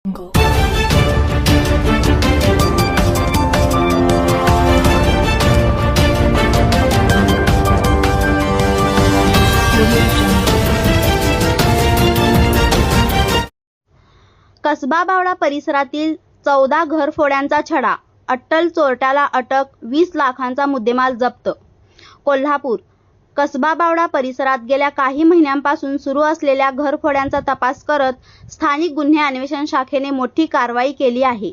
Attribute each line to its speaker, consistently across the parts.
Speaker 1: कसबा बावडा परिसरातील चौदा घरफोड्यांचा छडा अट्टल चोरट्याला अटक वीस लाखांचा मुद्देमाल जप्त. कोल्हापूर कसबा बावडा परिसरात गेल्या काही महिन्यांपासून सुरू असलेल्या घरफोड्यांचा तपास करत स्थानिक गुन्हे अन्वेषण शाखेने मोठी कारवाई केली आहे.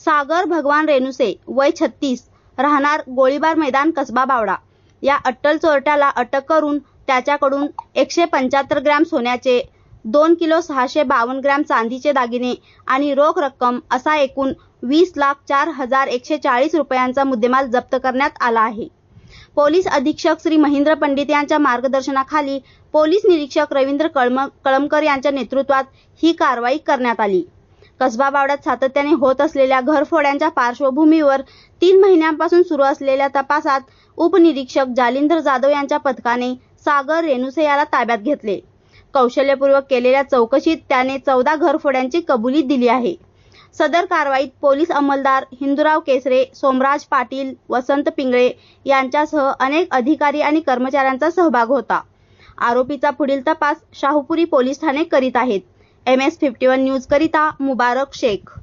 Speaker 1: सागर भगवान रेणुसे वय छत्तीस राहणार गोळीबार मैदान कसबा बावडा. या अट्टल चोरट्याला अटक करून त्याच्याकडून एकशे पंच्याहत्तर ग्रॅम सोन्याचे दोन किलो सहाशे बावन्न ग्रॅम चांदीचे दागिने आणि रोख रक्कम असा एकूण वीस लाख चार हजार एकशे चाळीस रुपयांचा मुद्देमाल जप्त करण्यात आला आहे. पोलीस अधीक्षक श्री महेंद्र पंडित यांच्या मार्गदर्शनाखाली पोलीस निरीक्षक रवींद्र कळम कळमकर यांच्या नेतृत्वात ही कारवाई करण्यात आली. कसबा बावड्यात सातत्याने होत असलेल्या घरफोड्यांच्या पार्श्वभूमीवर तीन महिन्यांपासून सुरू असलेल्या तपासात उपनिरीक्षक जालिंदर जाधव यांच्या पथकाने सागर रेणुसे याला ताब्यात घेतले. कौशल्यपूर्वक केलेल्या चौकशीत त्याने चौदा घरफोड्यांची कबुली दिली आहे. सदर कारवाईत पोलीस अंमलदार हिंदूराव केसरे सोमराज पाटील वसंत पिंगळे यांच्यासह अनेक अधिकारी आणि कर्मचाऱ्यांचा सहभाग होता. आरोपीचा पुढील तपास शाहूपुरी पोलीस ठाणे करीत आहेत. M S fifty one news करिता मुबारक शेख.